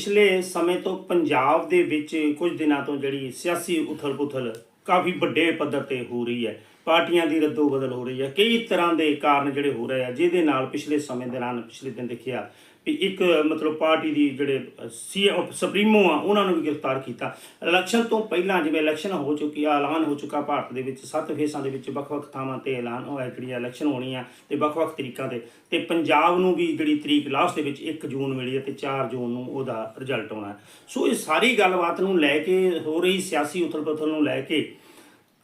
ਪਿਛਲੇ ਸਮੇਂ ਤੋਂ ਪੰਜਾਬ ਦੇ ਵਿੱਚ ਕੁਝ ਦਿਨਾਂ ਤੋਂ ਜਿਹੜੀ ਸਿਆਸੀ ਉਥਲ-ਪੁਥਲ ਕਾਫੀ ਵੱਡੇ ਪੱਧਰ ਤੇ ਹੋ ਰਹੀ ਹੈ। ਪਾਰਟੀਆਂ ਦੀ ਰੱਦੋ ਬਦਲ ਹੋ ਰਹੀ ਹੈ। ਕਈ ਤਰ੍ਹਾਂ ਦੇ ਕਾਰਨ ਜਿਹੜੇ ਹੋ ਰਹੇ ਆ, ਜਿਹਦੇ ਨਾਲ ਪਿਛਲੇ ਸਮੇਂ ਦੌਰਾਨ ਪਿਛਲੇ ਦਿਨ ਦੇਖਿਆ ਵੀ ਇੱਕ ਮਤਲਬ ਪਾਰਟੀ ਦੀ ਜਿਹੜੇ ਸੀ ਸੁਪਰੀਮੋ ਆ, ਉਹਨਾਂ ਨੂੰ ਵੀ ਗ੍ਰਿਫਤਾਰ ਕੀਤਾ। ਇਲੈਕਸ਼ਨ ਤੋਂ ਪਹਿਲਾਂ ਜਿਵੇਂ ਇਲੈਕਸ਼ਨ ਹੋ ਚੁੱਕੀ ਆ, ਐਲਾਨ ਹੋ ਚੁੱਕਾ ਭਾਰਤ ਦੇ ਵਿੱਚ, ਸੱਤ ਫੇਸਾਂ ਦੇ ਵਿੱਚ ਵੱਖ-ਵੱਖ ਥਾਵਾਂ ਤੇ ਐਲਾਨ ਹੋਇਆ, ਜਿਹੜੀਆਂ ਇਲੈਕਸ਼ਨ ਹੋਣੀ ਆ ਤੇ ਵੱਖ-ਵੱਖ ਤਰੀਕਾਂ ਤੇ। ਤੇ ਪੰਜਾਬ ਨੂੰ ਵੀ ਜਿਹੜੀ ਤਰੀਕ ਲਾਸਟ ਦੇ ਵਿੱਚ 1 ਜੂਨ ਮਿਲੀ ਹੈ ਤੇ 4 ਜੂਨ ਨੂੰ ਉਹਦਾ ਰਿਜ਼ਲਟ ਆਉਣਾ ਸੋ ਇਹ ਸਾਰੀ ਗੱਲਬਾਤ ਨੂੰ ਲੈ ਕੇ, ਹੋ ਰਹੀ ਸਿਆਸੀ ਉਥਲ-ਪੁਥਲ ਨੂੰ ਲੈ ਕੇ,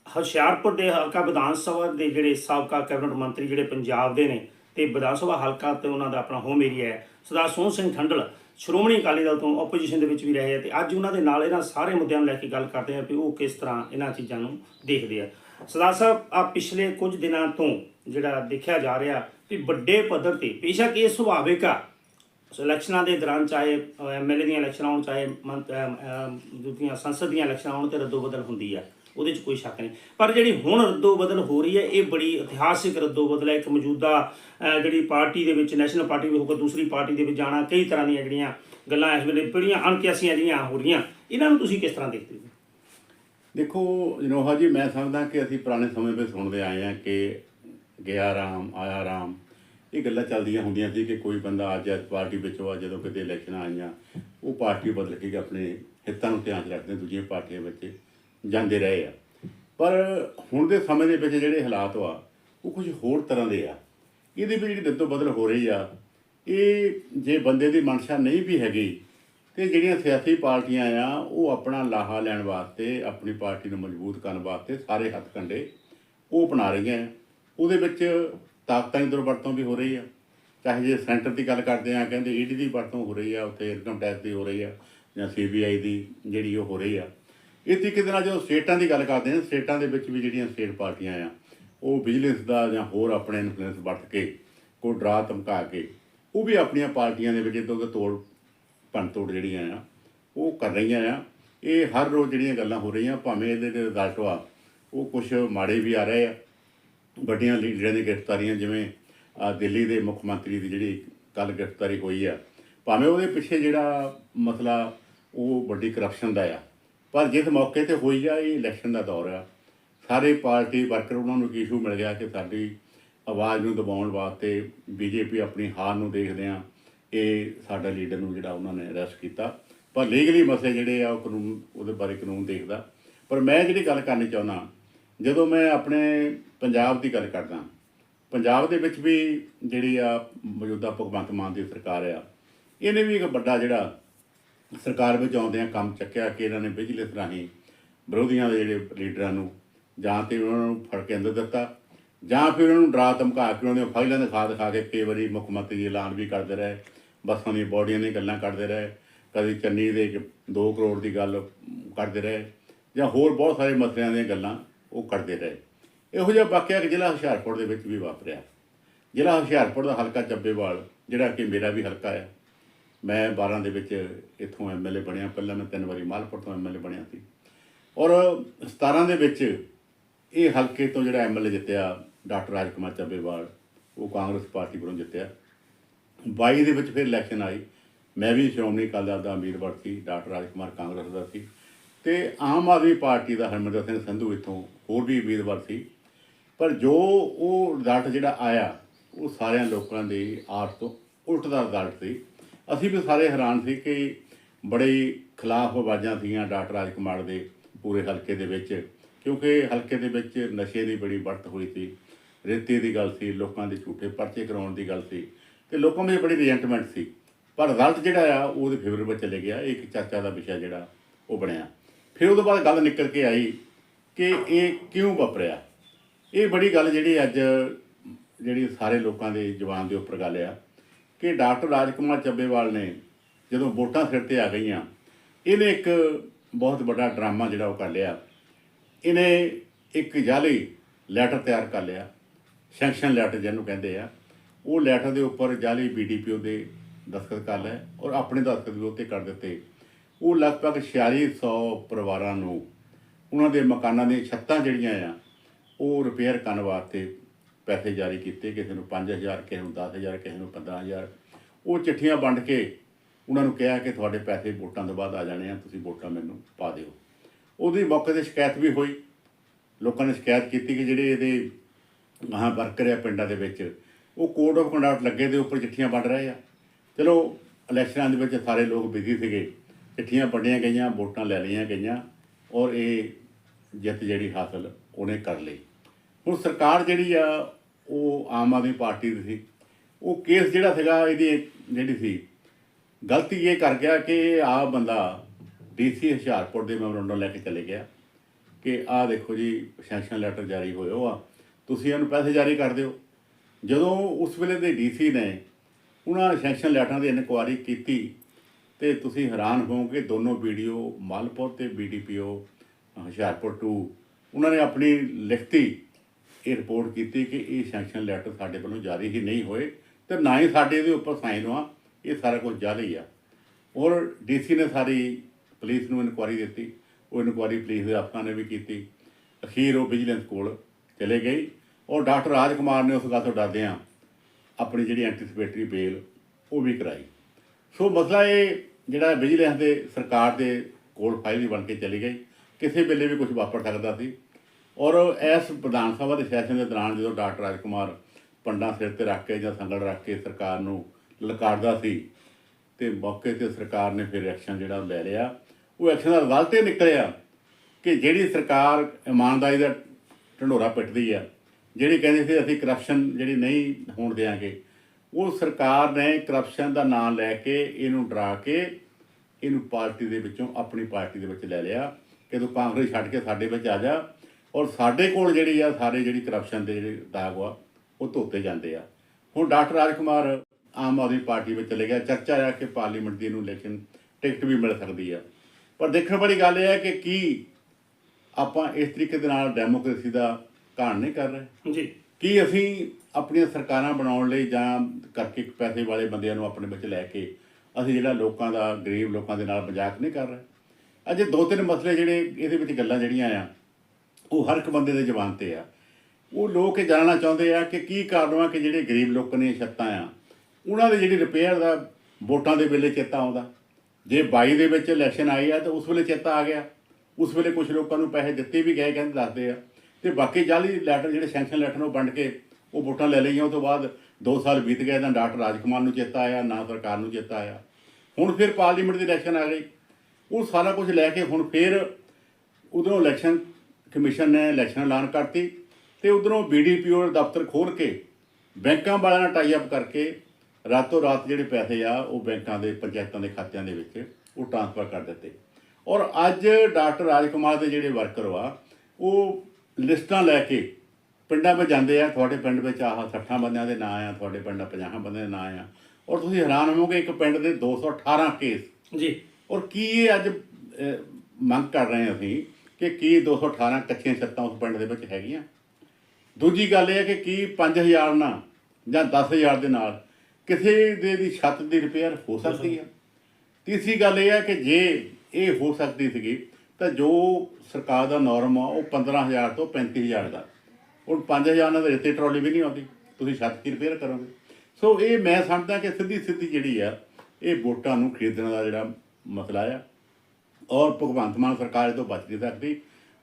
ਹੁਸ਼ਿਆਰਪੁਰ ਦੇ ਹਲਕਾ ਵਿਧਾਨ ਸਭਾ ਦੇ ਜਿਹੜੇ ਸਾਬਕਾ ਕੈਬਨਿਟ ਮੰਤਰੀ ਜਿਹੜੇ ਪੰਜਾਬ ਦੇ ਨੇ ਤੇ ਵਿਧਾਨ ਸਭਾ ਹਲਕਾ ਤੇ ਉਹਨਾਂ ਦਾ ਆਪਣਾ ਹੋਮ ਏਰੀਆ ਹੈ। ਸਰਦਾਰ ਸੋਹਣ ਸਿੰਘ ਠੰਡਲ ਸ਼੍ਰੋਮਣੀ ਅਕਾਲੀ ਦਲ ਤੋਂ ਆਪੋਜੀਸ਼ਨ ਦੇ ਵਿੱਚ ਵੀ ਰਹੇ ਆ ਤੇ ਅੱਜ ਉਹਨਾਂ ਦੇ ਨਾਲ ਇਹਨਾਂ ਸਾਰੇ ਮੁੱਦਿਆਂ ਨੂੰ ਲੈ ਕੇ ਗੱਲ ਕਰਦੇ ਆ ਵੀ ਉਹ ਕਿਸ ਤਰ੍ਹਾਂ ਇਹਨਾਂ ਚੀਜ਼ਾਂ ਨੂੰ ਦੇਖਦੇ ਆ। ਸਰਦਾਰ ਸਾਹਿਬ ਆ ਪਿਛਲੇ ਕੁਝ ਦਿਨਾਂ ਤੋਂ ਜਿਹੜਾ ਦੇਖਿਆ ਜਾ ਰਿਹਾ ਵੀ ਵੱਡੇ ਪੱਧਰ ਤੇ ਬੇਸ਼ੱਕ ਇਹ ਸੁਭਾਵਿਕ ਆ। ਇਲੈਕਸ਼ਨਾਂ ਦੇ ਦੌਰਾਨ ਚਾਹੇ ਐਮਐਲਏ ਦੀਆਂ ਇਲੈਕਸ਼ਨਾਂ ਹੋਣ, ਚਾਹੇ ਮੰਤ- ਦੂਜੀਆਂ ਸੰਸਦ ਦੀਆਂ ਇਲੈਕਸ਼ਨਾਂ ਹੋਣ ਤੇ ਰੱਦੋ ਬਦਲ ਹੁੰਦੀ ਆ। ਉਹਦੇ 'ਚ ਕੋਈ ਸ਼ੱਕ ਨਹੀਂ। ਪਰ ਜਿਹੜੀ ਹੁਣ ਰੱਦੋ ਬਦਲ ਹੋ ਰਹੀ ਹੈ, ਇਹ ਬੜੀ ਇਤਿਹਾਸਿਕ ਰੱਦੋ ਬਦਲ ਹੈ। ਇੱਕ ਮੌਜੂਦਾ ਜਿਹੜੀ ਪਾਰਟੀ ਦੇ ਵਿੱਚ, ਨੈਸ਼ਨਲ ਪਾਰਟੀ ਵੀ ਹੋकर ਦੂਸਰੀ ਪਾਰਟੀ ਦੇ ਵਿੱਚ ਜਾਣਾ, ਕਈ ਤਰ੍ਹਾਂ ਦੀਆਂ ਜਿਹੜੀਆਂ ਗੱਲਾਂ ਇਸ ਵੇਲੇ ਬੜੀਆਂ ਅਣਕਿਆਸੀਆਂ ਜਿਹੀਆਂ ਹੋ ਰਹੀਆਂ, ਇਹਨਾਂ ਨੂੰ ਤੁਸੀਂ ਕਿਸ ਤਰ੍ਹਾਂ ਦੇਖਦੇ ਹੋ? ਦੇਖੋ, ਜਨੋਹਾ ਜੀ, ਮੈਂ ਸਮਝਦਾ ਕਿ ਅਸੀਂ ਪੁਰਾਣੇ ਸਮੇਂ ਵਿੱਚ ਸੁਣਦੇ ਆਏ ਹਾਂ ਕਿ ਗਿਆ ਰਾਮ, ਆਇਆ ਰਾਮ, ਇਹ ਗੱਲਾਂ ਚੱਲਦੀਆਂ ਹੁੰਦੀਆਂ ਸੀ ਕਿ ਕੋਈ ਬੰਦਾ ਅੱਜ ਇਸ ਪਾਰਟੀ ਵਿੱਚੋਂ ਆ ਜਦੋਂ ਕਿਤੇ ਇਲੈਕਸ਼ਨਾਂ ਆਈਆਂ, ਉਹ ਪਾਰਟੀ ਬਦਲ ਕੇ ਆਪਣੇ ਹਿੱਤਾਂ ਨੂੰ ਧਿਆਨ 'ਚ ਰੱਖਦੇ ਦੂਜੀਆਂ ਪਾਰਟੀਆਂ ਵਿੱਚ। ਜਾਂਦੇ ਰਹੇ ਆ। ਪਰ ਹੁਣ ਦੇ ਸਮੇਂ ਦੇ ਵਿੱਚ ਜਿਹੜੇ ਹਾਲਾਤ ਆ ਉਹ ਕੁਝ ਹੋਰ ਤਰ੍ਹਾਂ ਦੇ ਆ। ਇਹਦੇ ਵੀ ਜਿਹੜੀ ਦਿੱਤੋ ਬਦਲ ਹੋ ਰਹੀ ਆ, ਇਹ ਜੇ ਬੰਦੇ ਦੀ ਮਨਸ਼ਾ ਨਹੀਂ ਵੀ ਹੈਗੀ, ਤੇ ਜਿਹੜੀਆਂ ਸਿਆਸੀ ਪਾਰਟੀਆਂ ਆ, ਉਹ ਆਪਣਾ ਲਾਹਾ ਲੈਣ ਵਾਸਤੇ, ਆਪਣੀ ਪਾਰਟੀ ਨੂੰ ਮਜ਼ਬੂਤ ਕਰਨ ਵਾਸਤੇ ਸਾਰੇ ਹੱਥ ਕੰਡੇ ਉਹ ਅਪਣਾ ਰਹੀਆਂ ਉਹਦੇ ਵਿੱਚ ਤਾਕਤਾਂ ਦੀ ਦੁਰਵਰਤੋਂ ਵੀ ਹੋ ਰਹੀ ਆ। ਚਾਹੇ ਜੇ ਸੈਂਟਰ ਦੀ ਗੱਲ ਕਰਦੇ ਆ, ਕਹਿੰਦੇ ਈਡੀ ਦੀ ਵਰਤੋਂ ਹੋ ਰਹੀ ਆ, ਉੱਥੇ ਇਨਕਮ ਟੈਕਸ ਦੀ ਹੋ ਰਹੀ ਆ, ਜਾਂ ਸੀਬੀਆਈ ਦੀ ਜਿਹੜੀ ਉਹ ਹੋ ਰਹੀ ਆ। ਇਹ ਤਰੀਕੇ ਦੇ ਨਾਲ ਜਦੋਂ ਸਟੇਟਾਂ ਦੀ ਗੱਲ ਕਰਦੇ ਹਾਂ, ਸਟੇਟਾਂ ਦੇ ਵਿੱਚ ਵੀ ਜਿਹੜੀਆਂ ਸਟੇਟ ਪਾਰਟੀਆਂ ਆ, ਉਹ ਵਿਜੀਲੈਂਸ ਦਾ ਜਾਂ ਹੋਰ ਆਪਣੇ ਇਨਫਲੂਐਂਸ ਵਰਤ ਕੇ, ਕੋਈ ਡਰਾ ਧਮਕਾ ਕੇ, ਉਹ ਵੀ ਆਪਣੀਆਂ ਪਾਰਟੀਆਂ ਦੇ ਵਿੱਚ ਇਦੋਂ ਤੋੜ, ਭੰਨ ਤੋੜ ਜਿਹੜੀਆਂ ਆ, ਉਹ ਕਰ ਰਹੀਆਂ ਆ। ਇਹ ਹਰ ਰੋਜ਼ ਜਿਹੜੀਆਂ ਗੱਲਾਂ ਹੋ ਰਹੀਆਂ, ਭਾਵੇਂ ਇਹਦੇ ਦੇ ਰਿਜ਼ਲਟ ਆ, ਉਹ ਕੁਝ ਮਾੜੇ ਵੀ ਆ ਰਹੇ ਆ। ਵੱਡੀਆਂ ਲੀਡਰਾਂ ਦੀ ਗ੍ਰਿਫਤਾਰੀਆਂ, ਜਿਵੇਂ ਦਿੱਲੀ ਦੇ ਮੁੱਖ ਮੰਤਰੀ ਦੀ ਜਿਹੜੀ ਕੱਲ ਗ੍ਰਿਫਤਾਰੀ ਹੋਈ ਆ, ਭਾਵੇਂ ਉਹਦੇ ਪਿੱਛੇ ਜਿਹੜਾ ਮਸਲਾ, ਉਹ ਵੱਡੀ ਕਰਪਸ਼ਨ ਦਾ ਆ। ਪਰ ਜਿਸ ਮੌਕੇ ਤੇ ਹੋਈ ਆ, ਇਹ ਇਲੈਕਸ਼ਨ ਦਾ ਦੌਰ ਆ। ਸਾਰੇ ਪਾਰਟੀ ਵਰਕਰ ਉਹਨਾਂ ਨੂੰ ਇਸ਼ੂ ਮਿਲ ਗਿਆ ਕਿ ਸਾਡੀ ਆਵਾਜ਼ ਨੂੰ ਦਬਾਉਣ ਵਾਸਤੇ ਬੀਜੇਪੀ ਆਪਣੀ ਹਾਰ ਨੂੰ ਦੇਖਦੇ ਆ। ਇਹ ਸਾਡਾ ਲੀਡਰ ਨੂੰ ਜਿਹੜਾ ਉਹਨਾਂ ਨੇ ਅਰੈਸਟ ਕੀਤਾ। ਪਰ ਲੀਗਲੀ ਮਸਲੇ ਜਿਹੜੇ ਆ, ਉਹ ਕਾਨੂੰਨ, ਉਹਦੇ ਬਾਰੇ ਕਾਨੂੰਨ ਦੇਖਦਾ। ਪਰ ਮੈਂ ਜਿਹੜੀ ਗੱਲ ਕਰਨੀ ਚਾਹੁੰਦਾ, ਜਦੋਂ ਮੈਂ ਆਪਣੇ ਪੰਜਾਬ ਦੀ ਗੱਲ ਕਰਦਾ, ਪੰਜਾਬ ਦੇ ਵਿੱਚ ਵੀ ਜਿਹੜੀ ਆ ਮੌਜੂਦਾ ਭਗਵੰਤ ਮਾਨ ਦੀ ਸਰਕਾਰ ਆ, ਇਹਨੇ ਵੀ ਇੱਕ ਵੱਡਾ ਜਿਹੜਾ ਸਰਕਾਰ ਵਿੱਚ ਆਉਂਦਿਆਂ ਕੰਮ ਚੱਕਿਆ ਕਿ ਇਹਨਾਂ ਨੇ ਵਿਜੀਲੈਂਸ ਰਾਹੀਂ ਵਿਰੋਧੀਆਂ ਦੇ ਜਿਹੜੇ ਲੀਡਰਾਂ ਨੂੰ ਜਾਂ ਤੇ ਉਹਨਾਂ ਨੂੰ ਫੜ ਕੇ ਅੰਦਰ ਦਿੱਤਾ, ਜਾਂ ਫਿਰ ਉਹਨਾਂ ਨੂੰ ਡਰਾ ਧਮਕਾ ਕੇ ਉਹਨਾਂ ਦੀਆਂ ਫਾਈਲਾਂ ਦਿਖਾ ਦਿਖਾ ਕੇ ਕਈ ਵਾਰੀ ਮੁੱਖ ਮੰਤਰੀ ਦੀ ਐਲਾਨ ਵੀ ਕਰਦੇ ਰਹੇ, ਬੱਸਾਂ ਦੀਆਂ ਬੋਡੀਆਂ ਦੀਆਂ ਗੱਲਾਂ ਕਰਦੇ ਰਹੇ, ਕਦੀ ਚੰਨੀ ਦੇ 2 ਕਰੋੜ ਦੀ ਗੱਲ ਕਰਦੇ ਰਹੇ, ਜਾਂ ਹੋਰ ਬਹੁਤ ਸਾਰੇ ਮਸਲਿਆਂ ਦੀਆਂ ਗੱਲਾਂ ਉਹ ਕਰਦੇ ਰਹੇ। ਇਹੋ ਜਿਹਾ ਵਾਕਿਆ ਕਿ ਜ਼ਿਲ੍ਹਾ ਹੁਸ਼ਿਆਰਪੁਰ ਦੇ ਵਿੱਚ ਵੀ ਵਾਪਰਿਆ। ਜ਼ਿਲ੍ਹਾ ਹੁਸ਼ਿਆਰਪੁਰ ਦਾ ਹਲਕਾ ਚੱਬੇਵਾਲ, ਜਿਹੜਾ ਕਿ ਮੇਰਾ ਵੀ ਹਲਕਾ ਹੈ ਮੈਂ 12 ਦੇ ਵਿੱਚ ਇੱਥੋਂ ਐਮਐਲਏ ਬਣਿਆ। ਪਹਿਲਾਂ ਮੈਂ ਤਿੰਨ ਵਾਰੀ ਮਾਲਪੁਰ ਤੋਂ ਐਮਐਲਏ ਬਣਿਆ ਸੀ। ਔਰ 17 ਦੇ ਵਿੱਚ ਇਹ ਹਲਕੇ ਤੋਂ ਜਿਹੜਾ ਐਮਐਲਏ ਜਿੱਤਿਆ, ਡਾਕਟਰ ਰਾਜਕੁਮਾਰ ਚੱਬੇਵਾਲ, ਉਹ ਕਾਂਗਰਸ ਪਾਰਟੀ ਵੱਲੋਂ ਜਿੱਤਿਆ। 22 ਦੇ ਵਿੱਚ ਫਿਰ ਇਲੈਕਸ਼ਨ ਆਈ। ਮੈਂ ਵੀ ਸ਼੍ਰੋਮਣੀ ਅਕਾਲੀ ਦਲ ਦਾ ਉਮੀਦਵਾਰ ਸੀ, ਡਾਕਟਰ ਰਾਜਕੁਮਾਰ ਕਾਂਗਰਸ ਦਾ ਸੀ। ਤੇ ਆਮ ਆਦਮੀ ਪਾਰਟੀ ਦਾ ਹਰਮਿੰਦਰ ਸਿੰਘ ਸੰਧੂ ਇੱਥੋਂ ਹੋਰ ਵੀ ਉਮੀਦਵਾਰ ਸੀ। ਪਰ ਜੋ ਉਹ ਰਿਜ਼ਲਟ ਜਿਹੜਾ ਆਇਆ, ਉਹ ਸਾਰਿਆਂ ਲੋਕਾਂ ਦੇ ਆਸ ਤੋਂ ਉਲਟ ਦਾ ਰਿਜ਼ਲਟ ਸੀ। ਅਸੀਂ ਵੀ ਸਾਰੇ ਹੈਰਾਨ ਸੀ ਕਿ ਬੜੇ ਖਿਲਾਫ ਆਵਾਜ਼ਾਂ ਸੀਗੀਆਂ ਡਾਕਟਰ ਰਾਜ ਕੁਮਾਰ ਦੇ ਪੂਰੇ ਹਲਕੇ ਦੇ ਵਿੱਚ, ਕਿਉਂਕਿ ਹਲਕੇ ਦੇ ਵਿੱਚ ਨਸ਼ੇ ਦੀ ਬੜੀ ਵਰਤ ਹੋਈ ਸੀ, ਰੇਤੇ ਦੀ ਗੱਲ ਸੀ, ਲੋਕਾਂ ਦੇ ਝੂਠੇ ਪਰਚੇ ਕਰਾਉਣ ਦੀ ਗੱਲ ਸੀ ਤੇ ਲੋਕਾਂ ਵਿੱਚ ਬੜੀ ਰਿਜੈਂਟਮੈਂਟ ਸੀ। ਪਰ ਰਿਜ਼ਲਟ ਜਿਹੜਾ ਆ ਉਹਦੇ ਫੇਵਰ ਵਿੱਚ ਚਲੇ ਗਿਆ ਇਹ ਇੱਕ ਚਰਚਾ ਦਾ ਵਿਸ਼ਾ ਜਿਹੜਾ, ਉਹ ਬਣਿਆ। ਫਿਰ ਉਹ ਤੋਂ ਬਾਅਦ ਗੱਲ ਨਿਕਲ ਕੇ ਆਈ ਕਿ ਇਹ ਕਿਉਂ ਵਾਪਰਿਆ? ਇਹ ਬੜੀ ਗੱਲ ਜਿਹੜੀ ਅੱਜ, ਜਿਹੜੀ ਸਾਰੇ ਲੋਕਾਂ ਦੇ ਜਵਾਨ ਦੇ ਉੱਪਰ ਗੱਲ ਆ ਕਿ ਡਾਕਟਰ ਰਾਜਕੁਮਾਰ ਚੱਬੇਵਾਲ ਨੇ ਜਦੋਂ ਵੋਟਾਂ ਸਿਰ ਤੇ ਆ ਗਈਆਂ, ਇਹਨੇ ਇੱਕ ਬਹੁਤ ਵੱਡਾ ਡਰਾਮਾ ਜਿਹੜਾ ਉਹ ਕਰ ਲਿਆ। ਇਹਨੇ ਇੱਕ ਜਾਲੀ ਲੈਟਰ ਤਿਆਰ ਕਰ ਲਿਆ, ਸੈਂਕਸ਼ਨ ਲੈਟਰ ਜਿਹਨੂੰ ਕਹਿੰਦੇ ਆ। ਉਹ ਲੈਟਰ ਦੇ ਉੱਪਰ ਜਾਲੀ ਬੀਡੀਪੀਓ ਦੇ ਦਸਤਖਤ ਕਰ ਲਏ ਔਰ ਆਪਣੇ ਦਸਤਖਤ ਵੀ ਉੱਤੇ ਕਰ ਦਿੱਤੇ। ਉਹ ਲਗਭਗ 4600 ਪਰਿਵਾਰਾਂ ਨੂੰ, ਉਹਨਾਂ ਦੇ ਮਕਾਨਾਂ ਦੀਆਂ ਛੱਤਾਂ ਜਿਹੜੀਆਂ ਆ, ਉਹ ਰਿਪੇਅਰ ਕਰਨ ਵਾਸਤੇ ਪੈਸੇ ਜਾਰੀ ਕੀਤੇ, ਕਿਸੇ ਨੂੰ 5000 ਕਿਸੇ ਨੂੰ 10000 ਕਿਸੇ ਨੂੰ 15000 ਉਹ ਚਿੱਠੀਆਂ ਵੰਡ ਕੇ ਉਹਨਾਂ ਨੂੰ ਕਿਹਾ ਕਿ ਤੁਹਾਡੇ ਪੈਸੇ ਵੋਟਾਂ ਤੋਂ ਬਾਅਦ ਆ ਜਾਣੇ ਆ, ਤੁਸੀਂ ਵੋਟਾਂ ਮੈਨੂੰ ਪਾ ਦਿਓ। ਉਹਦੀ ਮੌਕੇ ਤੇ ਸ਼ਿਕਾਇਤ ਵੀ ਹੋਈ। ਲੋਕਾਂ ਨੇ ਸ਼ਿਕਾਇਤ ਕੀਤੀ ਕਿ ਜਿਹੜੇ ਇਹਦੇ ਮਹਾਂ ਵਰਕਰ ਆ ਪਿੰਡਾਂ ਦੇ ਵਿੱਚ, ਉਹ ਕੋਡ ਆਫ ਕੰਡਕਟ ਲੱਗੇ ਦੇ ਉੱਪਰ ਚਿੱਠੀਆਂ ਵੰਡ ਰਹੇ ਆ। ਚਲੋ, ਇਲੈਕਸ਼ਨਾਂ ਦੇ ਵਿੱਚ ਸਾਰੇ ਲੋਕ ਬਿਜ਼ੀ ਸੀਗੇ। ਚਿੱਠੀਆਂ ਵੰਡੀਆਂ ਗਈਆਂ, ਵੋਟਾਂ ਲੈ ਲਈਆਂ ਗਈਆਂ ਔਰ ਇਹ ਜਿੱਤ ਜਿਹੜੀ ਹਾਸਲ ਉਹਨੇ ਕਰ ਲਈ। ਹੁਣ ਸਰਕਾਰ ਜਿਹੜੀ ਆ ਉਹ ਆਮ ਆਦਮੀ ਪਾਰਟੀ ਦੀ ਸੀ। ਉਹ ਕੇਸ ਜਿਹੜਾ ਸੀਗਾ, ਇਹਦੀ ਜਿਹੜੀ ਸੀ, ਗਲਤੀ ਇਹ ਕਰ ਗਿਆ ਕਿ ਆ ਬੰਦਾ ਡੀਸੀ ਹੁਸ਼ਿਆਰਪੁਰ ਦੇ ਮੈਮੋਰੰਡਮ ਲੈ ਕੇ ਚਲੇ ਗਿਆ ਕਿ ਆਹ ਦੇਖੋ ਜੀ ਸੈਂਕਸ਼ਨ ਲੈਟਰ ਜਾਰੀ ਹੋਇਆ ਆ। ਤੁਸੀਂ ਇਹਨੂੰ ਪੈਸੇ ਜਾਰੀ ਕਰ ਦਿਓ। ਜਦੋਂ ਉਸ ਵੇਲੇ ਦੇ ਡੀਸੀ ਨੇ ਉਹਨਾਂ ਸੈਂਕਸ਼ਨ ਲੈਟਰਾਂ ਦੀ ਇਨਕੁਆਰੀ ਕੀਤੀ ਤੇ ਤੁਸੀਂ ਹੈਰਾਨ ਹੋਵੋਗੇ, ਦੋਨੋਂ ਵੀਡੀਓ ਮਾਲਪੁਰ ਤੇ ਬੀਡੀਪੀਓ ਹੁਸ਼ਿਆਰਪੁਰ 2 ਉਹਨਾਂ ਨੇ ਆਪਣੀ ਲਿਖਤੀ ਇਹ ਰਿਪੋਰਟ ਕੀਤੀ ਕਿ ਇਹ ਸੈਂਕਸ਼ਨ ਲੈਟਰ ਸਾਡੇ ਵੱਲੋਂ ਜਾਰੀ ਹੀ ਨਹੀਂ ਹੋਏ ਤੇ ਨਾ ਹੀ ਸਾਡੇ ਇਹਦੇ ਉੱਪਰ ਸਾਈਨ ਹੋਆ, ਇਹ ਸਾਰਾ ਕੁਝ ਜ਼ਾਰੀ ਆ। ਔਰ ਡੀਸੀ ਨੇ ਸਾਰੀ ਪੁਲਿਸ ਨੂੰ ਇਨਕੁਆਰੀ ਦਿੱਤੀ, ਉਹ ਇਨਕੁਆਰੀ ਪੁਲਿਸ ਦੇ ਅਫਸਰਾਂ ਨੇ ਵੀ ਕੀਤੀ। ਅਖੀਰ ਉਹ ਵਿਜੀਲੈਂਸ ਕੋਲ ਚਲੇ ਗਈ ਔਰ ਡਾਕਟਰ ਰਾਜ ਕੁਮਾਰ ਨੇ ਉਸ ਗੱਲ ਤੋਂ ਡਰਦਿਆਂ ਆਪਣੀ ਜਿਹੜੀ ਐਂਟੀਸਪੇਟਰੀ ਬੇਲ ਉਹ ਵੀ ਕਰਾਈ। ਸੋ ਮਸਲਾ ਇਹ ਜਿਹੜਾ ਵਿਜੀਲੈਂਸ ਦੇ ਸਰਕਾਰ ਦੇ ਕੋਲ ਫਾਈਲ ਹੀ ਬਣ ਕੇ ਚਲੀ ਗਈ, ਕਿਸੇ ਵੇਲੇ ਵੀ ਕੁਝ ਵਾਪਰ ਸਕਦਾ ਸੀ। ਔਰ ਇਸ ਵਿਧਾਨ ਸਭਾ ਦੇ ਸੈਸ਼ਨ ਦੇ ਦੌਰਾਨ ਜਦੋਂ ਡਾਕਟਰ ਰਾਜ ਕੁਮਾਰ ਪੰਡਾਂ ਸਿਰ ਤੇ ਰੱਖ ਕੇ ਜਾਂ ਸੰਗੜ ਰੱਖ ਕੇ ਸਰਕਾਰ ਨੂੰ ਲਲਕਾਰਦਾ ਸੀ ਤੇ ਮੌਕੇ ਤੇ ਸਰਕਾਰ ਨੇ ਫਿਰ ਐਕਸ਼ਨ ਜਿਹੜਾ ਲੈ ਲਿਆ, ਉਹ ਐਕਸ਼ਨ ਦਾ ਰਿਜ਼ਲਟ ਇਹ ਨਿਕਲਿਆ ਕਿ ਜਿਹੜੀ ਸਰਕਾਰ ਇਮਾਨਦਾਰੀ ਦਾ ਢੰਡੋਰਾ ਪਿੱਟਦੀ ਆ, ਜਿਹੜੀ ਕਹਿੰਦੀ ਸੀ ਅਸੀਂ ਕਰਪਸ਼ਨ ਜਿਹੜੀ ਨਹੀਂ ਹੋਣ ਦੇਾਂਗੇ ਉਹ ਸਰਕਾਰ ਨੇ ਕਰਪਸ਼ਨ ਦਾ ਨਾਮ ਲੈ ਕੇ ਇਹਨੂੰ ਡਰਾ ਕੇ ਇਹਨੂੰ ਪਾਰਟੀ ਦੇ ਵਿੱਚੋਂ ਆਪਣੀ ਪਾਰਟੀ ਦੇ ਵਿੱਚ ਲੈ ਲਿਆ, ਕਿ ਤੂੰ ਕਾਂਗਰਸ ਛੱਡ ਕੇ ਸਾਡੇ ਵਿੱਚ ਆ ਜਾ ਔਰ ਸਾਡੇ ਕੋਲ ਜਿਹੜੀ ਆ ਸਾਰੇ ਜਿਹੜੀ ਕਰਪਸ਼ਨ ਦੇ ਜਿਹੜੇ ਦਾਗ ਆ ਉਹ ਧੋਤੇ ਜਾਂਦੇ ਆ। ਹੁਣ ਡਾਕਟਰ ਰਾਜ ਕੁਮਾਰ ਆਮ ਆਦਮੀ ਪਾਰਟੀ ਵਿੱਚ ਚਲੇ ਗਿਆ। ਚਰਚਾ ਆ ਕਿ ਪਾਰਲੀਮੈਂਟ ਦੀ ਇਹਨੂੰ ਇਲੈਕਸ਼ਨ ਟਿਕਟ ਵੀ ਮਿਲ ਸਕਦੀ ਆ। ਪਰ ਦੇਖਣ ਵਾਲੀ ਗੱਲ ਇਹ ਹੈ ਕਿ ਕੀ ਆਪਾਂ ਇਸ ਤਰੀਕੇ ਦੇ ਨਾਲ ਡੈਮੋਕ੍ਰੇਸੀ ਦਾ ਘਾਣ ਨਹੀਂ ਕਰ ਰਹੇ? ਜੀ। ਕੀ ਅਸੀਂ ਆਪਣੀਆਂ ਸਰਕਾਰਾਂ ਬਣਾਉਣ ਲਈ ਜਾਂ ਕਰਕੇ ਪੈਸੇ ਵਾਲੇ ਬੰਦਿਆਂ ਨੂੰ ਆਪਣੇ ਵਿੱਚ ਲੈ ਕੇ ਅਸੀਂ ਜਿਹੜਾ ਲੋਕਾਂ ਦਾ ਗਰੀਬ ਲੋਕਾਂ ਦੇ ਨਾਲ ਮਜ਼ਾਕ ਨਹੀਂ ਕਰ ਰਹੇ? ਅਜੇ ਦੋ ਤਿੰਨ ਮਸਲੇ ਜਿਹੜੇ ਇਹਦੇ ਵਿੱਚ ਗੱਲਾਂ ਜਿਹੜੀਆਂ ਆ ਉਹ ਹਰ ਇੱਕ ਬੰਦੇ ਦੇ ਜ਼ਬਾਨ ਤੇ ਆ। ਉਹ ਲੋਕ ਇਹ ਜਾਣਨਾ ਚਾਹੁੰਦੇ ਆ ਕਿ ਕੀ ਕਾਰਨ ਆ ਕਿ ਜਿਹੜੇ ਗਰੀਬ ਲੋਕਾਂ ਨੇ ਛੱਤਾਂ ਆ। ਉਹਨਾਂ ਦੇ ਜਿਹੜੀ ਰਿਪੇਅਰ ਦਾ ਵੋਟਾਂ ਦੇ ਵੇਲੇ ਚੇਤਾ ਆਉਂਦਾ। ਜੇ 22 ਦੇ ਵਿੱਚ ਇਲੈਕਸ਼ਨ ਆਈ ਆ ਤਾਂ ਉਸ ਵੇਲੇ ਚੇਤਾ ਆ ਗਿਆ। ਉਸ ਵੇਲੇ ਕੁਝ ਲੋਕਾਂ ਨੂੰ ਪੈਸੇ ਦਿੱਤੇ ਵੀ ਗਏ ਕਹਿੰਦੇ ਦੱਸਦੇ ਆ। ਤੇ ਬਾਕੀ ਜਾਲੀ ਲੈਟਰ ਜਿਹੜੇ ਸੈਂਕਸ਼ਨ ਲੈਟਰ ਨੂੰ ਵੰਡ ਕੇ ਉਹ ਵੋਟਾਂ ਲੈ ਲਈਆਂ ਉਸ ਤੋਂ ਬਾਅਦ 2 ਸਾਲ ਬੀਤ ਗਏ ਤਾਂ ਡਾਕਟਰ ਰਾਜਕੁਮਾਰ ਨੂੰ ਚੇਤਾ ਆਇਆ, ਨਾ ਸਰਕਾਰ ਨੂੰ ਚੇਤਾ ਆਇਆ। ਹੁਣ ਫਿਰ ਪਾਰਲੀਮੈਂਟ ਦੀ ਇਲੈਕਸ਼ਨ ਆ ਗਈ। ਉਹ ਸਾਰਾ ਕੁਝ ਲੈ ਕੇ ਹੁਣ ਫਿਰ ਉਧਰੋਂ ਇਲੈਕਸ਼ਨ ਕਮਿਸ਼ਨ ਨੇ ਇਲੈਕਸ਼ਨ ਐਲਾਨ ਕਰਤੀ ਤੇ ਉਧਰੋਂ ਬੀਡੀਪੀਓ ਦਫ਼ਤਰ ਖੋਲ ਕੇ ਬੈਂਕਾਂ ਵਾਲਿਆਂ ਨਾਲ ਟਾਈ ਅਪ ਕਰਕੇ ਰਾਤੋਂ ਰਾਤ ਜਿਹੜੇ ਪੈਸੇ ਆ ਉਹ ਬੈਂਕਾਂ ਦੇ ਪੰਚਾਇਤਾਂ ਦੇ ਖਾਤਿਆਂ ਦੇ ਵਿੱਚ ਉਹ ਟ੍ਰਾਂਸਫਰ ਕਰ ਦਿੱਤੇ। ਔਰ ਅੱਜ ਡਾਕਟਰ ਰਾਜਕੁਮਾਰ ਦੇ ਜਿਹੜੇ ਵਰਕਰ ਆ ਉਹ ਲਿਸਟਾਂ ਲੈ ਕੇ ਪਿੰਡਾਂ ਵਿੱਚ ਜਾਂਦੇ ਆ ਤੁਹਾਡੇ ਪਿੰਡ ਵਿੱਚ ਆਹ 60 ਬੰਦਿਆਂ ਦੇ ਨਾਂ ਆ ਤੁਹਾਡੇ ਪਿੰਡ 50 ਬੰਦਿਆਂ ਦੇ ਨਾਂ ਆ ਔਰ ਤੁਸੀਂ ਹੈਰਾਨ ਹੋਵੋਗੇ ਇੱਕ ਪਿੰਡ ਦੇ 218 ਕੇਸ ਜੀ। ਔਰ ਕੀ ਇਹ ਅੱਜ ਮੰਗ ਕਰ ਰਹੇ ਅਸੀਂ ਕਿ ਕੀ 218 ਕੱਚੀਆਂ ਛੱਤਾਂ ਉਸ ਪਿੰਡ ਦੇ ਵਿੱਚ ਹੈਗੀਆਂ? ਦੂਜੀ ਗੱਲ ਇਹ ਹੈ ਕਿ ਕੀ 5000 ਨਾਲ ਜਾਂ 10000 ਦੇ ਨਾਲ ਕਿਸੇ ਦੇ ਦੀ ਛੱਤ ਦੀ ਰਿਪੇਅਰ ਹੋ ਸਕਦੀ ਹੈ? ਤੀਸਰੀ ਗੱਲ ਇਹ ਹੈ ਕਿ ਜੇ ਇਹ ਹੋ ਸਕਦੀ ਸੀਗੀ, ਤਾਂ ਜੋ ਸਰਕਾਰ ਦਾ ਨਾਰਮ ਆ, ਉਹ 15000 ਤੋਂ 35000 ਦਾ। ਹੁਣ 5000 ਨਾਲ ਤਾਂ ਰੇਤੇ ਟਰਾਲੀ ਵੀ ਨਹੀਂ ਆਉਂਦੀ, ਤੁਸੀਂ ਛੱਤ ਕੀ ਰਿਪੇਅਰ ਕਰੋਗੇ? ਸੋ ਇਹ ਮੈਂ ਸਮਝਦਾ ਕਿ ਸਿੱਧੀ ਸਿੱਧੀ ਜਿਹੜੀ ਆ, ਇਹ ਵੋਟਾਂ ਨੂੰ ਖਰੀਦਣ ਦਾ ਜਿਹੜਾ ਮਸਲਾ ਆ ਔਰ ਭਗਵੰਤ ਮਾਨ ਸਰਕਾਰ ਤੋਂ ਬਚ ਨਹੀਂ ਸਕਦੀ।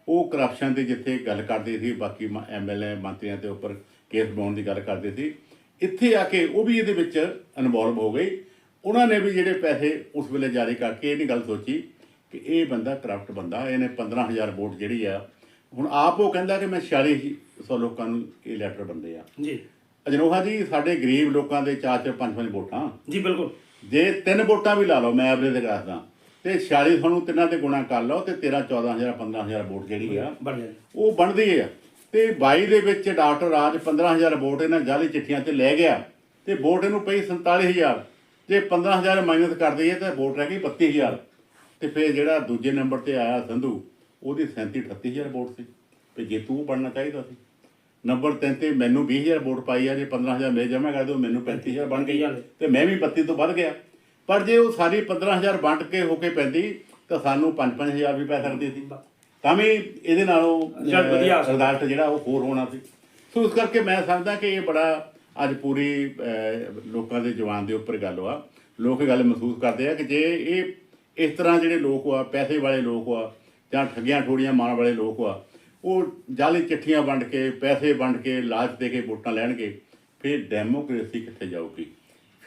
ਉਹ ਕਰਪਸ਼ਨ ਦੀ ਜਿੱਥੇ ਗੱਲ ਕਰਦੀ ਸੀ ਬਾਕੀ ਐਮਐਲਏ ਮੰਤਰੀਆਂ ਦੇ ਉੱਪਰ ਕੇਸ ਬਣਾਉਣ ਦੀ ਗੱਲ ਕਰਦੇ ਸੀ ਇੱਥੇ ਆ ਕੇ ਉਹ ਵੀ ਇਹਦੇ ਵਿੱਚ ਇਨਵੋਲਵ ਹੋ ਗਈ। ਉਹਨਾਂ ਨੇ ਵੀ ਜਿਹੜੇ ਪੈਸੇ ਉਸ ਵੇਲੇ ਜਾਰੀ ਕਰਕੇ ਇਹ ਨਹੀਂ ਗੱਲ ਸੋਚੀ ਕਿ ਇਹ ਬੰਦਾ ਕਰਪਟ ਬੰਦਾ ਇਹਨੇ 15000 ਵੋਟ ਜਿਹੜੀ ਆ ਹੁਣ ਆਪ ਉਹ ਕਹਿੰਦਾ ਕਿ ਮੈਂ 4600 ਲੋਕਾਂ ਨੂੰ ਇਹ ਲੈਟਰ ਬੰਦੇ ਆ। ਜੀ। ਅਜਨੋਹਾ ਜੀ ਸਾਡੇ ਗਰੀਬ ਲੋਕਾਂ ਦੇ ਚਾਰ ਚਾਰ ਪੰਜ ਪੰਜ ਵੋਟਾਂ। ਜੀ ਬਿਲਕੁਲ। ਜੇ ਤਿੰਨ ਵੋਟਾਂ ਵੀ ਲਾ ਲਓ ਮੈਂ ਐਵਰੇਜ ਦੱਸਦਾ ਤੇ 46 ਤੁਹਾਨੂੰ ਤਿੰਨਾਂ ਤੇ ਗੁਣਾ ਕਰ ਲਓ ਤੇ 13 14000 15000 ਵੋਟ ਜਿਹੜੀ ਆ ਬਣ ਉਹ ਬਣਦੀ ਆ। ਤੇ 22 ਦੇ ਵਿੱਚ ਡਾਕਟਰ ਰਾਜ 15000 ਵੋਟ ਇਹਨਾਂ ਜਾਲੀ ਚਿੱਠੀਆਂ ਤੇ ਲੈ ਗਿਆ ਤੇ ਵੋਟ ਇਹਨੂੰ ਪਈ 47000 ਜੇ 15000 ਮਾਈਨਸ ਕਰ ਦਈਏ ਤਾਂ ਵੋਟ ਰਹਿ ਗਈ 32000 ਤੇ ਫਿਰ ਜਿਹੜਾ ਦੂਜੇ ਨੰਬਰ ਤੇ ਆਇਆ ਸੰਧੂ ਉਹਦੀ 37 38000 ਵੋਟ ਸੀ। ਤੇ ਜੇ ਤੂੰ ਬਣਨਾ ਚਾਹੀਦਾ ਸੀ। ਨੰਬਰ 3 ਤੇ ਮੈਨੂੰ 20000 ਵੋਟ ਪਾਈ ਆ ਜੇ 15000 ਮੈਂ ਜਮ੍ਹਾਂ ਕਰ ਦਿਓ ਮੈਨੂੰ 35000 ਬਣ ਗਈ। ਤੇ ਮੈਂ ਵੀ 32 ਤੋਂ ਵੱਧ ਗਿਆ। ਪਰ ਜੇ ਉਹ ਸਾਰੀ 15000 ਵੰਡ ਕੇ ਹੋ ਕੇ ਪੈਂਦੀ ਤਾਂ ਸਾਨੂੰ 5-5000 ਵੀ ਪੈ ਸਕਦੀ ਸੀ। ਤਾਂ ਵੀ ਇਹਦੇ ਨਾਲੋਂ Result ਵਧੀਆ। ਆ। ਰਿਜ਼ਲਟ ਜਿਹੜਾ ਉਹ ਹੋਰ ਹੋਣਾ ਸੀ। ਸੋ ਇਸ ਕਰਕੇ ਮੈਂ ਸਮਝਦਾ ਕਿ ਇਹ ਬੜਾ ਅੱਜ ਪੂਰੀ ਲੋਕਾਂ ਦੇ ਜਵਾਨ ਦੇ ਉੱਪਰ ਗੱਲ ਵਾ ਲੋਕ ਇਹ ਗੱਲ ਮਹਿਸੂਸ ਕਰਦੇ ਆ ਕਿ ਜੇ ਇਹ ਇਸ ਤਰ੍ਹਾਂ ਜਿਹੜੇ ਲੋਕ ਆ ਪੈਸੇ ਵਾਲੇ ਲੋਕ ਆ ਜਾਂ ਠੱਗੀਆਂ ਠੋੜੀਆਂ ਮਾਰਨ ਵਾਲੇ ਲੋਕ ਆ ਉਹ ਜਾਲੀ ਚਿੱਠੀਆਂ ਵੰਡ ਕੇ ਪੈਸੇ ਵੰਡ ਕੇ ਲਾਲਚ ਦੇ ਕੇ ਵੋਟਾਂ ਲੈਣਗੇ ਫਿਰ ਡੈਮੋਕ੍ਰੇਸੀ ਕਿੱਥੇ ਜਾਊਗੀ?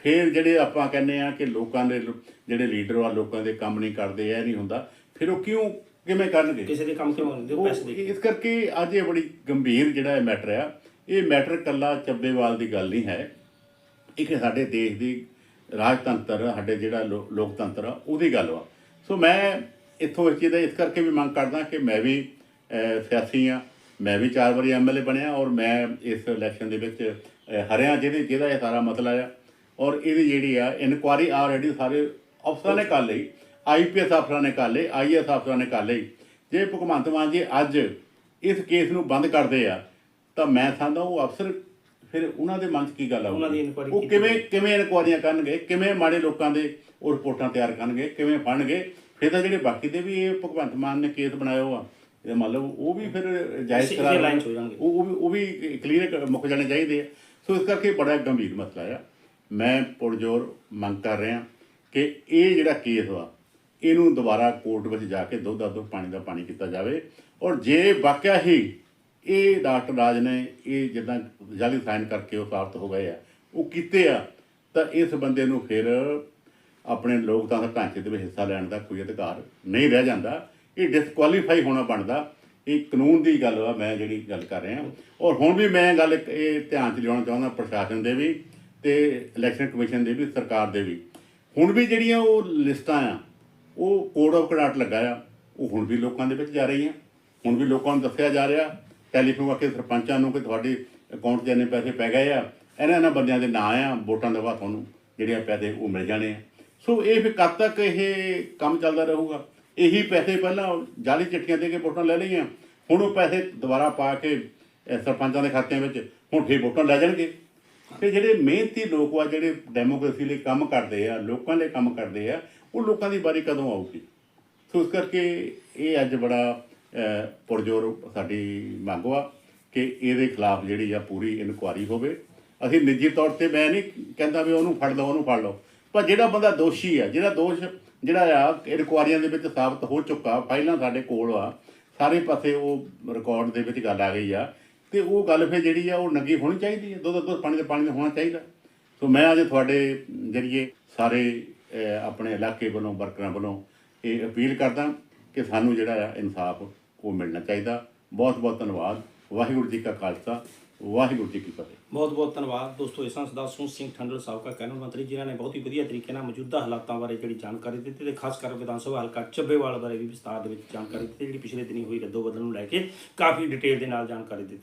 ਫਿਰ ਜਿਹੜੇ ਆਪਾਂ ਕਹਿੰਦੇ ਆ ਕਿ ਲੋਕਾਂ ਦੇ ਜਿਹੜੇ ਲੀਡਰ ਆ ਲੋਕਾਂ ਦੇ ਕੰਮ ਨਹੀਂ ਕਰਦੇ ਇਹ ਨਹੀਂ ਹੁੰਦਾ। ਫਿਰ ਉਹ ਕਿਉਂ ਕਿਵੇਂ ਕਰਨਗੇ? ਕਿਸੇ ਦੇ ਕੰਮ ਕਿਉਂ ਉਹ ਪੈਸੇ ਦੇ। ਇਸ ਕਰਕੇ ਅੱਜ ਇਹ ਬੜੀ ਗੰਭੀਰ ਜਿਹੜਾ ਇਹ ਮੈਟਰ ਆ ਇਹ ਮੈਟਰ ਕੱਲਾ ਚੱਬੇਵਾਲ ਦੀ ਗੱਲ ਨਹੀਂ ਹੈ। ਇੱਕ ਸਾਡੇ ਦੇਸ਼ ਦੀ ਰਾਜਤੰਤਰ ਸਾਡੇ ਜਿਹੜਾ ਲੋਕਤੰਤਰ ਆ ਉਹਦੀ ਗੱਲ ਵਾ ਸੋ ਮੈਂ ਇੱਥੋਂ ਇਸ ਚੀਜ਼ ਦਾ ਇਸ ਕਰਕੇ ਵੀ ਮੰਗ ਕਰਦਾ ਕਿ ਮੈਂ ਵੀ ਸਿਆਸੀ ਆ ਮੈਂ ਵੀ ਚਾਰ ਵਾਰੀ ਐਮਐਲਏ ਬਣਿਆ ਔਰ ਮੈਂ ਇਸ ਇਲੈਕਸ਼ਨ ਦੇ ਵਿੱਚ ਹਰਿਆ ਜਿਹਦੇ ਜਿਹਦਾ ਇਹ ਸਾਰਾ ਮਸਲਾ ਆ। ਔਰ ਇਹਦੀ ਜਿਹੜੀ ਆ ਇਨਕੁਆਰੀ ਆਲਰੇਡੀ ਸਾਰੇ ਅਫਸਰਾਂ ਨੇ ਕਰ ਲਈ ਆਈਪੀਐਸ ਅਫਸਰਾਂ ਨੇ ਕਰ ਲਈ ਆਈਐਸ ਅਫਸਰਾਂ ਨੇ ਕਰ ਲਈ। ਜੇ ਭਗਵੰਤ ਮਾਨ ਜੀ ਅੱਜ ਇਸ ਕੇਸ ਨੂੰ ਬੰਦ ਕਰਦੇ ਆ ਤਾਂ ਮੈਂ ਸਮਝਦਾ ਉਹ ਅਫਸਰ ਫਿਰ ਉਹਨਾਂ ਦੇ ਮਨ 'ਚ ਕੀ ਗੱਲ ਆਊਗੀ? ਉਹਨਾਂ ਦੀ inquiry ਉਹ ਕਿਵੇਂ ਕਿਵੇਂ ਇਨਕੁਆਰੀਆਂ ਕਰਨਗੇ? ਕਿਵੇਂ ਮਾੜੇ ਲੋਕਾਂ ਦੇ ਉਹ ਰਿਪੋਰਟਾਂ ਤਿਆਰ ਕਰਨਗੇ? ਕਿਵੇਂ ਫੜਨਗੇ? ਫਿਰ ਤਾਂ ਜਿਹੜੇ ਬਾਕੀ ਦੇ ਵੀ ਇਹ ਭਗਵੰਤ ਮਾਨ ਨੇ ਕੇਸ ਬਣਾਇਆ ਹੋਆ ਇਹ ਮਤਲਬ ਉਹ ਵੀ ਫਿਰ ਜਾਇਜ਼ ਕਰਾਰ। ਉਹ ਉਹ ਵੀ ਉਹ ਵੀ ਕਲੀਅਰ ਮੁੱਕ ਜਾਣੇ ਚਾਹੀਦੇ ਆ। ਸੋ ਇਸ ਕਰਕੇ ਬੜਾ ਗੰਭੀਰ ਮਸਲਾ ਆ। ਮੈਂ ਪੁਰਜੋਰ ਮੰਗ ਕਰ ਰਿਹਾ ਕਿ ਇਹ ਜਿਹੜਾ ਕੇਸ ਵਾ, ਇਹਨੂੰ ਦੁਬਾਰਾ ਕੋਰਟ ਵਿੱਚ ਜਾ ਕੇ ਦੁੱਧ ਦਾ ਦੁੱਧ, ਪਾਣੀ ਦਾ ਪਾਣੀ ਕੀਤਾ ਜਾਵੇ। ਔਰ ਜੇ ਵਾਕਿਆ ਹੀ ਇਹ ਡਾਕਟਰ ਰਾਜ ਨੇ ਇਹ ਜਿੱਦਾਂ ਜਾਲੀ ਸਾਈਨ ਕਰਕੇ ਉਹ ਸਾਬਤ ਹੋ ਗਏ ਆ, ਉਹ ਕੀਤੇ ਆ, ਤਾਂ ਇਸ ਬੰਦੇ ਨੂੰ ਫਿਰ ਆਪਣੇ ਲੋਕਤੰਤਰ ਢਾਂਚੇ ਦੇ ਵਿੱਚ ਹਿੱਸਾ ਲੈਣ ਦਾ ਕੋਈ ਅਧਿਕਾਰ ਨਹੀਂ ਰਹਿ ਜਾਂਦਾ। ਇਹ ਡਿਸਕੁਆਲੀਫਾਈ ਹੋਣਾ ਬਣਦਾ। ਇਹ ਕਾਨੂੰਨ ਦੀ ਗੱਲ ਵਾ, ਮੈਂ ਜਿਹੜੀ ਗੱਲ ਕਰ ਰਿਹਾ। ਔਰ ਹੁਣ ਵੀ ਮੈਂ ਗੱਲ ਇੱਕ ਇਹ ਧਿਆਨ ਚ ਲਿਆਉਣਾ ਚਾਹੁੰਦਾ, ਪ੍ਰਸ਼ਾਸਨ ਦੇ ਵੀ। ਤੇ ਇਲੈਕਸ਼ਨ ਕਮਿਸ਼ਨ ਦੇ ਵੀ, ਸਰਕਾਰ ਦੇ ਵੀ। ਹੁਣ ਵੀ ਜਿਹੜੀਆਂ ਉਹ ਲਿਸਟਾਂ ਆ, ਉਹ ਕੋਡ ਆਫ ਕੰਡਕਟ ਲੱਗਾ ਆ, ਉਹ ਹੁਣ ਵੀ ਲੋਕਾਂ ਦੇ ਵਿੱਚ ਜਾ ਰਹੀਆਂ। ਹੁਣ ਵੀ ਲੋਕਾਂ ਨੂੰ ਦੱਸਿਆ ਜਾ ਰਿਹਾ, ਟੈਲੀਫੋਨ ਕਰਕੇ ਸਰਪੰਚਾਂ ਨੂੰ ਕਿ ਤੁਹਾਡੇ ਅਕਾਊਂਟ 'ਚ ਇੰਨੇ ਪੈਸੇ ਪੈ ਗਏ ਆ, ਇਹਨਾਂ ਇਹਨਾਂ ਬੰਦਿਆਂ ਦੇ ਨਾਂ ਆ, ਵੋਟਾਂ ਦੇ ਬਾਅਦ ਤੁਹਾਨੂੰ ਜਿਹੜੇ ਪੈਸੇ ਉਹ ਮਿਲ ਜਾਣੇ ਆ। ਸੋ ਇਹ ਫਿਰ ਕਦ ਤੱਕ ਇਹ ਕੰਮ ਚੱਲਦਾ ਰਹੂਗਾ? ਇਹੀ ਪੈਸੇ ਪਹਿਲਾਂ ਜਾਲੀ ਚਿੱਠੀਆਂ ਦੇ ਕੇ ਵੋਟਾਂ ਲੈ ਲਈਆਂ, ਹੁਣ ਉਹ ਪੈਸੇ ਦੁਬਾਰਾ ਪਾ ਕੇ ਸਰਪੰਚਾਂ ਦੇ ਖਾਤਿਆਂ ਵਿੱਚ ਹੁਣ ਫੇਰ ਵੋਟਾਂ ਲੈ ਜਾਣਗੇ। ਤੇ ਜਿਹੜੇ ਮਿਹਨਤੀ ਲੋਕ ਆ, ਜਿਹੜੇ ਡੈਮੋਕ੍ਰੇਸੀ ਲਈ ਕੰਮ ਕਰਦੇ ਆ, ਲੋਕਾਂ ਲਈ ਕੰਮ ਕਰਦੇ ਆ, ਉਹ ਲੋਕਾਂ ਦੀ ਵਾਰੀ ਕਦੋਂ ਆਊਗੀ? ਸੋ ਇਸ ਕਰਕੇ ਇਹ ਅੱਜ ਬੜਾ ਪੁਰਜੋਰ ਸਾਡੀ ਮੰਗ ਵਾ ਕਿ ਇਹਦੇ ਖਿਲਾਫ ਜਿਹੜੀ ਆ ਪੂਰੀ ਇਨਕੁਆਰੀ ਹੋਵੇ। ਅਸੀਂ ਨਿੱਜੀ ਤੌਰ ਤੇ ਮੈਂ ਨਹੀਂ ਕਹਿੰਦਾ ਵੀ ਉਹਨੂੰ ਫੜ ਲਓ, ਉਹਨੂੰ ਫੜ ਲਓ। ਪਰ ਜਿਹੜਾ ਬੰਦਾ ਦੋਸ਼ੀ ਆ, ਜਿਹੜਾ ਦੋਸ਼, ਜਿਹੜਾ ਆ, ਇਨਕੁਆਰੀਆਂ ਦੇ ਵਿੱਚ ਸਾਬਤ ਹੋ ਚੁੱਕਾ ਫਾਈਲਾਂ ਸਾਡੇ ਕੋਲ ਆ, ਸਾਰੇ ਪਾਸੇ ਉਹ ਰਿਕਾਰਡ ਦੇ ਵਿੱਚ ਗੱਲ ਆ ਗਈ ਆ ਤੇ ਉਹ ਗੱਲ ਫਿਰ ਜਿਹੜੀ ਆ, ਉਹ ਨੰਗੀ ਹੋਣੀ ਚਾਹੀਦੀ ਹੈ ਦੁੱਧ ਦੁੱਧ ਪਾਣੀ ਦੇ ਪਾਣੀ ਦਾ ਹੋਣਾ ਚਾਹੀਦਾ। ਸੋ ਮੈਂ ਅੱਜ ਤੁਹਾਡੇ ਜਰੀਏ ਸਾਰੇ ਆਪਣੇ ਇਲਾਕੇ ਵੱਲੋਂ, ਵਰਕਰਾਂ ਵੱਲੋਂ ਇਹ ਅਪੀਲ ਕਰਦਾ ਕਿ ਸਾਨੂੰ ਜਿਹੜਾ ਆ ਇਨਸਾਫ, ਉਹ ਮਿਲਣਾ ਚਾਹੀਦਾ। ਬਹੁਤ ਬਹੁਤ ਧੰਨਵਾਦ। ਵਾਹਿਗੁਰੂ ਜੀ ਕਾ ਖਾਲਸਾ। ਵਾਹਿਗੁਰੂ ਜੀ ਕੀ ਫਤਿਹ। ਬਹੁਤ ਬਹੁਤ ਧੰਨਵਾਦ। ਦੋਸਤੋ, ਇਸ ਸਰਦਾਰ ਸੁਨ ਸਿੰਘ ਠੰਡਲ ਸਾਬਕਾ ਕੈਬਨਿਟ ਮੰਤਰੀ, ਜਿਨ੍ਹਾਂ ਨੇ ਬਹੁਤ ਹੀ ਵਧੀਆ ਤਰੀਕੇ ਨਾਲ ਮੌਜੂਦਾ ਹਾਲਾਤਾਂ ਬਾਰੇ ਜਿਹੜੀ ਜਾਣਕਾਰੀ ਦਿੱਤੀ ਤੇ ਖਾਸ ਕਰ ਵਿਧਾਨ ਸਭਾ ਹਲਕਾ ਚੱਬੇਵਾਲ ਬਾਰੇ ਵੀ ਵਿਸਤਾਰ ਦੇ ਵਿੱਚ ਜਾਣਕਾਰੀ ਦਿੱਤੀ, ਜਿਹੜੀ ਪਿਛਲੇ ਦਿਨੀ ਹੋਈ ਰੱਦੋ ਬਦਲ ਨੂੰ ਲੈ ਕੇ ਕਾਫੀ ਡਿਟੇਲ ਦੇ ਨਾਲ ਜਾਣਕਾਰੀ ਦਿੱਤੀ।